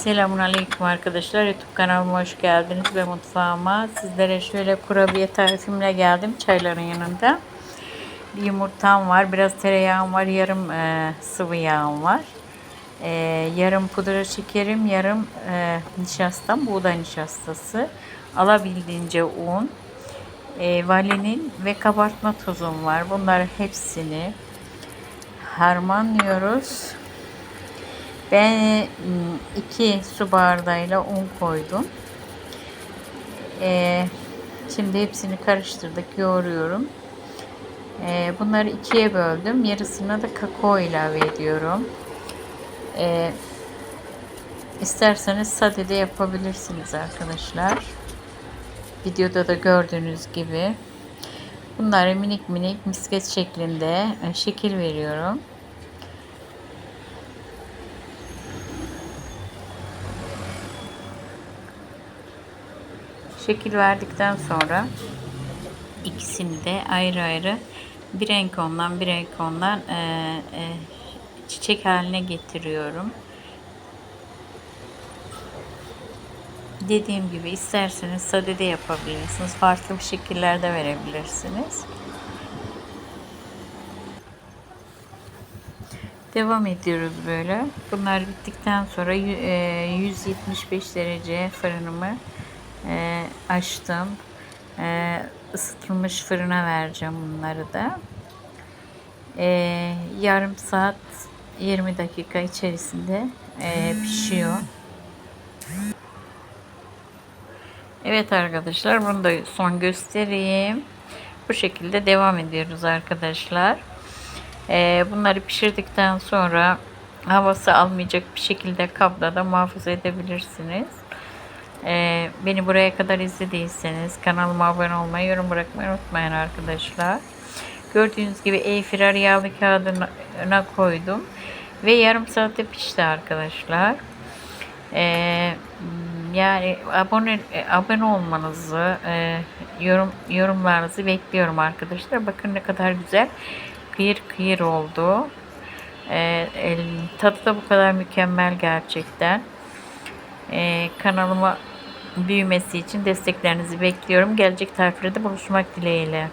Selamun Aleyküm arkadaşlar. YouTube kanalıma hoş geldiniz ve mutfağıma. Sizlere şöyle kurabiye tarifimle geldim çayların yanında. Bir yumurtam var, biraz tereyağım var, yarım e, sıvı yağım var. E, yarım pudra şekerim, yarım e, nişastam, buğday nişastası. Alabildiğince un, e, vanilin ve kabartma tozum var. Bunları hepsini harmanlıyoruz. Ben ım, iki su bardağıyla un koydum. Ee, şimdi hepsini karıştırdık, yoğuruyorum. Ee, bunları ikiye böldüm. Yarısına da kakao ilave ediyorum. Ee, isterseniz sade de yapabilirsiniz arkadaşlar. Videoda da gördüğünüz gibi. Bunları minik minik misket şeklinde e, şekil veriyorum. Şekil verdikten sonra ikisini de ayrı ayrı bir renk ondan bir renk ondan e, e, çiçek haline getiriyorum. Dediğim gibi isterseniz sade de yapabilirsiniz. Farklı bir şekillerde verebilirsiniz. Devam ediyoruz böyle. Bunlar bittikten sonra 175 derece fırınımı e, açtım. E, ısıtılmış fırına vereceğim bunları da. E, yarım saat 20 dakika içerisinde e, pişiyor. Evet arkadaşlar bunu da son göstereyim. Bu şekilde devam ediyoruz arkadaşlar. E, bunları pişirdikten sonra havası almayacak bir şekilde kapta da muhafaza edebilirsiniz. Ee, beni buraya kadar izlediyseniz kanalıma abone olmayı, yorum bırakmayı unutmayın arkadaşlar. Gördüğünüz gibi airfryer yağlı kağıdına koydum. Ve yarım saatte pişti arkadaşlar. Ee, yani abone abone olmanızı, e, yorum yorumlarınızı bekliyorum arkadaşlar. Bakın ne kadar güzel kıyır kıyır oldu. Ee, tadı da bu kadar mükemmel gerçekten. Ee, kanalıma büyümesi için desteklerinizi bekliyorum. Gelecek tariflerde buluşmak dileğiyle.